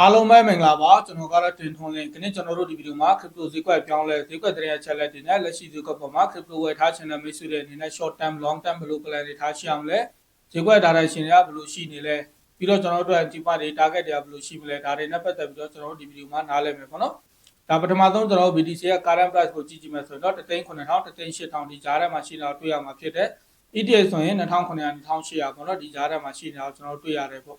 အားလုံးပဲမင်္ဂလာပါကျွန်တော်ကတော့တင်ထွန်းလင်းဒီနေ့ကျွန်တော်တို့ဒီဗီဒီယိုမှာ crypto ဈေးကွက်ပြောင်းလဲဈေးကွက်သတင်းအချက်အလက်တွေနဲ့လက်ရှိဈေးကွက်ပေါ်မှာ crypto ဝယ်ထားခြင်းနဲ့မိတ်ဆွေတွေအနေနဲ့ short term long term ဘယ်လို plan တွေထားရှိအောင်လဲဈေးကွက် direction တွေကဘယ်လိုရှိနေလဲပြီးတော့ကျွန်တော်တို့အတွက်ဒီပါတွေ target တွေကဘယ်လိုရှိမလဲဒါတွေနဲ့ပတ်သက်ပြီးတော့ကျွန်တော်တို့ဒီဗီဒီယိုမှာနားလည်မယ်ပေါ့နော်ဒါပထမဆုံးကျွန်တော်တို့ BTC ရဲ့ current price ကိုကြည့်ကြည့်မယ်ဆိုရင်တော့3,900 3,800ဒီကြားထဲမှာရှိနေတာတွေ့ရမှာဖြစ်တဲ့ ETF ဆိုရင်2,900 2,800ပေါ့နော်ဒီကြားထဲမှာရှိနေတာကိုကျွန်တော်တို့တွေ့ရတယ်ပေါ့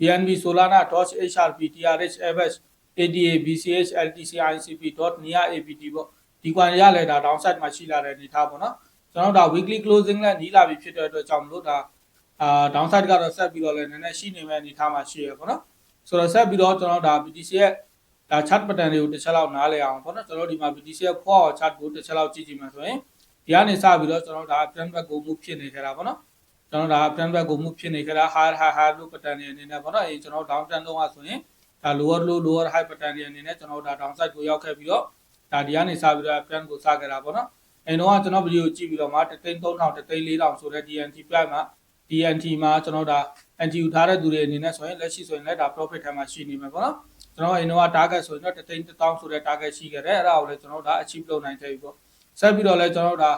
BNB Solana Doge HRP TRH Avax ADA BCH LTC ICP .nia APT ပေါ့ဒီကွန်ရလဲဒါ downside မှာရှိလာတဲ့အနေထားပေါ့နော်ကျွန်တော်တို့ဒါ weekly closing နဲ့နီးလာပြီဖြစ်တဲ့အတွက်ကြောင့်မလို့ဒါအာ downside ကတော့ဆက်ပြီးတော့လည်းနည်းနည်းရှိနေမဲ့အနေထားမှာရှိရပေါ့နော်ဆိုတော့ဆက်ပြီးတော့ကျွန်တော်ဒါ BTC ရဲ့ဒါ chart pattern တွေကိုတစ်ချက်လောက်နားလည်အောင်ပေါ့နော်ကျွန်တော်ဒီမှာ BTC ရဲ့4 hour chart ကိုတစ်ချက်လောက်ကြည့်ကြည့်မှဆိုရင်ဒီကနေစပြီးတော့ကျွန်တော်ဒါ trend back ကို move ဖြစ်နေခဲ့တာပေါ့နော် ကျွန်တော်ဒါ plan back ကိုမှုဖြစ်နေကြတာ high high high low pattern တွေအနေနဲ့ပေါ့နော်အဲကျွန်တော် down trend လုံးဝဆိုရင်ဒါ lower low lower high pattern တွေအနေနဲ့ကျွန်တော်ဒါ down side ကိုရောက်ခဲ့ပြီးတော့ဒါဒီကနေစပြီးတော့ plan ကိုစခဲ့တာပေါ့နော်အဲတော့ကျွန်တော်ဗီဒီယိုကြည့်ပြီးတော့မှ3သိန်း3000 3သိန်း4000ဆိုတဲ့ DNT price မှာ DNT မှာကျွန်တော်ဒါ NT ယူထားတဲ့သူတွေအနေနဲ့ဆိုရင်လက်ရှိဆိုရင်လည်းဒါ profit ထဲမှာရှိနေမှာပေါ့နော်ကျွန်တော်အဲတော့ target ဆိုရင်တော့3သိန်း1000ဆိုတဲ့ target ရှိခဲ့တယ်အဲ့ဒါကိုလည်းကျွန်တော်ဒါ achieve လုပ်နိုင်ခဲ့ပြီပေါ့ဆက်ပြီးတော့လည်းကျွန်တော်ဒါ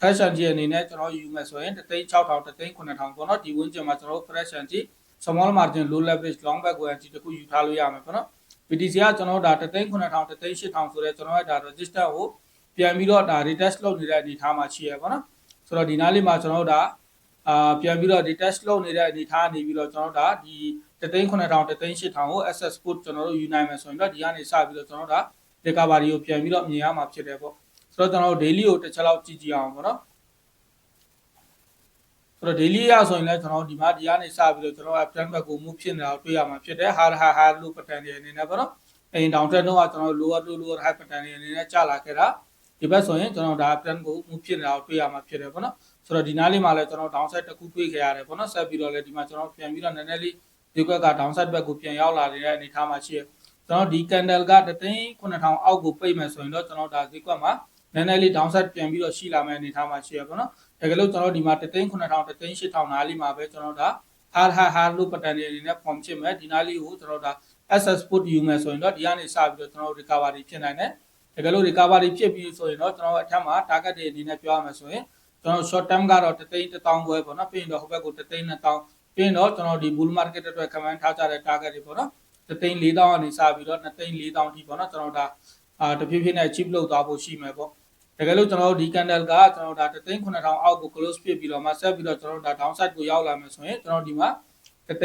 fashion ကြီးအနေနဲ့ကျွန်တော်ယူမယ်ဆိုရင်36000 39000ပေါ့နော်ဒီဝန်းကျင်မှာကျွန်တော် fashion ကြီး small margin low leverage long back ကိုကြီးတခုယူထားလို့ရမယ်ပေါ့နော် BTC ကကျွန်တော်ဒါ39000 38000ဆိုတဲ့ကျွန်တော်ရဲ့ဒါ register ကိုပြန်ပြီးတော့ဒါ retest လုပ်နေတဲ့အနေအထားမှာရှိရပေါ့နော်ဆိုတော့ဒီနားလေးမှာကျွန်တော်ဒါအာပြန်ပြီးတော့ retest လုပ်နေတဲ့အနေအထားနေပြီးတော့ကျွန်တော်ဒါဒီ39000 38000ကို access code ကျွန်တော်တို့ယူနိုင်မယ်ဆိုရင်တော့ဒီကနေစပြီးတော့ကျွန်တော်ဒါ recovery ကိုပြန်ပြီးတော့မြင်ရမှာဖြစ်တယ်ပေါ့ ဆိုတော့ကျွန်တော်တို့ daily ကိုတစ်ချက်လောက်ကြည့်ကြည့်အောင်ပေါ့နော်ဆိုတော့ daily ရဆိုရင်လည်းကျွန်တော်ဒီမှာဒီကနေစပြီးတော့ကျွန်တော် plan back ကို move ဖြစ်နေတာကိုတွေ့ရမှာဖြစ်တယ် hard hard hard low pattern တွေအနေနဲ့ပေါ့နော်အရင် down trend တော့ကျွန်တော် lower low lower high pattern တွေအနေနဲ့ကျလာခဲ့တာဒီဘက်ဆိုရင်ကျွန်တော်ဒါ plan ကို move ဖြစ်နေတာကိုတွေ့ရမှာဖြစ်တယ်ပေါ့နော်ဆိုတော့ဒီနားလေးမှာလည်းကျွန်တော် down side တစ်ခုတွေ့ခဲ့ရတယ်ပေါ့နော်ဆက်ပြီးတော့လည်းဒီမှာကျွန်တော်ပြန်ပြီးတော့နည်းနည်းလေးဒီကွက်က down side ဘက်ကိုပြန်ရောက်လာနေတဲ့အနေအထားမှာရှိရကျွန်တော်ဒီ candle ကတသိန်း9000အောက်ကိုပိတ်မယ်ဆိုရင်တော့ကျွန်တော်ဒါဒီကွက်မှာ နည်းနည်းလေး downside ပြန်ပြီးတော့ရှိလာမယ့်အနေအထားမှာရှိရပါတော့။ဒါကလို့ကျွန်တော်ဒီမှာ3သိန်း9000 3သိန်း8000နားလေးမှာပဲကျွန်တော်ဒါ hard hard hard low pattern တွေအနေနဲ့ form ဖြစ်မယ်ဒီနားလေးကိုကျွန်တော်ဒါ SS put ယူမယ်ဆိုရင်တော့ဒီကနေစပြီးတော့ကျွန်တော် recovery ဖြစ်နိုင်တယ်။ဒါကလို့ recovery ဖြစ်ပြီးဆိုရင်တော့ကျွန်တော်အထက်မှာ target တွေအနေနဲ့ပြောရမယ်ဆိုရင်ကျွန်တော် short term ကတော့3သိန်း1000ပဲပေါ့နော်ပြီးရင်တော့ဟိုဘက်ကို3သိန်း2000ပြီးရင်တော့ကျွန်တော်ဒီ bull market အတွက် command ထားကြတဲ့ target တွေပေါ့နော်3သိန်း4000ကနေစပြီးတော့2သိန်း4000ထိပေါ့နော်ကျွန်တော်ဒါ အာတဖြည်းဖြည်းနဲ့ chip လုပ်သွားဖို့ရှိမယ်ပေါ့တကယ်လို့ကျွန်တော်တို့ဒီ candle ကကျွန်တော်ဒါ39000အောက်ကို close ဖြစ်ပြီးတော့မှဆက်ပြီးတော့ကျွန်တော်တို့ဒါ downside ကိုရောက်လာမယ်ဆိုရင်ကျွန်တော်ဒီမှာ39000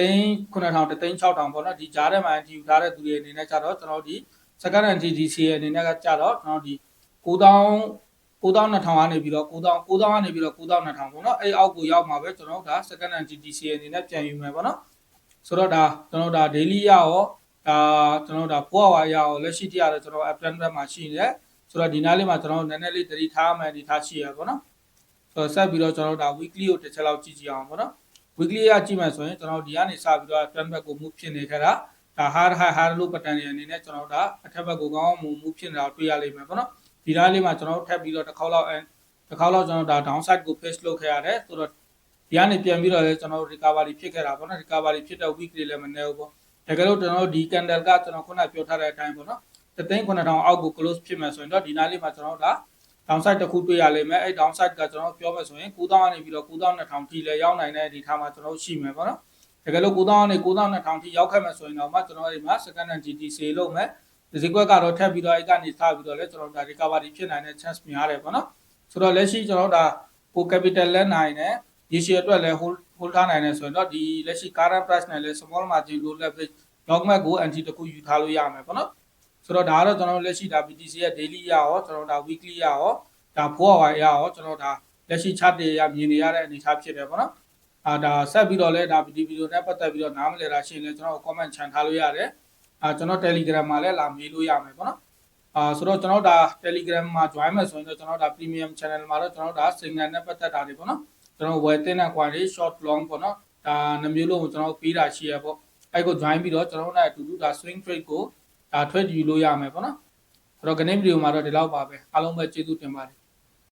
36000ပေါ့နော်ဒီကြားထဲမှာဒီယူထားတဲ့သူတွေအနေနဲ့ကြတော့ကျွန်တော်ဒီ second NTDC အနေနဲ့ကကြတော့ကျွန်တော်ဒီ9000 9200ကနေပြီးတော့9000 9000ကနေပြီးတော့9200ပေါ့နော်အဲ့အောက်ကိုရောက်မှာပဲကျွန်တော်တို့ဒါ second NTDC အနေနဲ့ပြန်ယူမယ်ပေါ့နော်ဆိုတော့ဒါကျွန်တော်ဒါ daily ရရော ဒါကျွန်တော်ဒါ4 hour ရရောလက်ရှိတရားတော့ကျွန်တော် plan ဘက်မှာရှိနေတယ်ဆိုတော့ဒီနားလေးမှာကျွန်တော်တို့နည်းနည်းလေးသတိထားမယ်ဒီထားရှိရပါတော့ဆိုတော့ဆက်ပြီးတော့ကျွန်တော်တို့ဒါ weekly ကိုတစ်ချက်လောက်ကြည့်ကြည့်အောင်ပေါ့နော် weekly ရကြည့်မယ်ဆိုရင်ကျွန်တော်ဒီကနေစပြီးတော့ plan back ကို move ဖြစ်နေခဲ့တာဒါ hard hard hard လို့ pattern တွေအနေနဲ့ကျွန်တော်တို့ဒါအထက်ဘက်ကိုကောင်းအောင် move ဖြစ်နေတာတွေ့ရလိမ့်မယ်ပေါ့နော်ဒီနားလေးမှာကျွန်တော်တို့ထပ်ပြီးတော့တစ်ခေါက်လောက်တစ်ခေါက်လောက်ကျွန်တော်ဒါ downside ကို face လုပ်ခဲ့ရတယ်ဆိုတော့ဒီကနေပြန်ပြီးတော့လည်းကျွန်တော်တို့ recovery ဖြစ်ခဲ့တာပေါ့နော် recovery ဖြစ်တဲ့ week တွေလည်းမနေဘူးပေါ့ ဒါကြလို့ကျွန်တော်တို့ဒီ candle ကကျွန်တော်ခုနပြောထားတဲ့အတိုင်းပေါ့နော်3,9000အောက်ကို close ဖြစ်မယ်ဆိုရင်တော့ဒီနားလေးမှာကျွန်တော်တို့ဒါ downside တစ်ခုတွေ့ရလိမ့်မယ်အဲ့ downside ကကျွန်တော်ပြောမယ်ဆိုရင်9000ကနေပြီးတော့9200ထိလည်းရောက်နိုင်တဲ့ဒီထားမှာကျွန်တော်ရှိမယ်ပေါ့နော်တကယ်လို့9000ကနေ9200ထိရောက်ခဲ့မယ်ဆိုရင်တော့မှကျွန်တော်ဒီမှာ second hand GT sale လုပ်မယ်ဒီဈေးကွက်ကတော့ထပ်ပြီးတော့အဲ့ကနေစပြီးတော့လည်းကျွန်တော်ဒါ recovery ဖြစ်နိုင်တဲ့ chance များတယ်ပေါ့နော်ဆိုတော့လက်ရှိကျွန်တော်ဒါကို capital လက်နိုင်တယ် ရေရှည်အတွက်လည်း hold hold ထားနိုင်တယ်ဆိုရင်တော့ဒီလက်ရှိ current price နဲ့လည်း small margin low leverage long mark ကို anti တခုယူထားလို့ရမယ်ပေါ့နော်ဆိုတော့ဒါကတော့ကျွန်တော်လက်ရှိဒါ BTC ရဲ့ daily ရရောကျွန်တော်ဒါ weekly ရရောဒါ4 hour ရရောကျွန်တော်ဒါလက်ရှိ chart တွေရမြင်နေရတဲ့အနေအထားဖြစ်တယ်ပေါ့နော်အာဒါဆက်ပြီးတော့လဲဒါဒီဗီဒီယိုနဲ့ပတ်သက်ပြီးတော့နားမလည်တာရှိရင်လည်းကျွန်တော် comment ချန်ထားလို့ရတယ်အာကျွန်တော် Telegram မှာလည်းလာမေးလို့ရမယ်ပေါ့နော်အာဆိုတော့ကျွန်တော်ဒါ Telegram မှာ join မယ်ဆိုရင်တော့ကျွန်တော်ဒါ premium channel မှာတော့ကျွန်တော်ဒါ signal နဲ့ပတ်သက်တာတွေပေါ့နော် ကျွန်တော်ဝယ်တင်တဲ့ query short long ပေါ့နော်ဒါနှမျိုးလုံးကိုကျွန်တော်ပေးတာရှိရပေါ့အဲ့ကို join ပြီးတော့ကျွန်တော်တို့နဲ့အတူတူဒါ swing trade ကိုဒါ trade ယူလို့ရမယ်ပေါ့နော်အဲ့တော့ခဏဗီဒီယိုမှာတော့ဒီလောက်ပါပဲအားလုံးပဲကျေးဇူးတင်ပါတယ်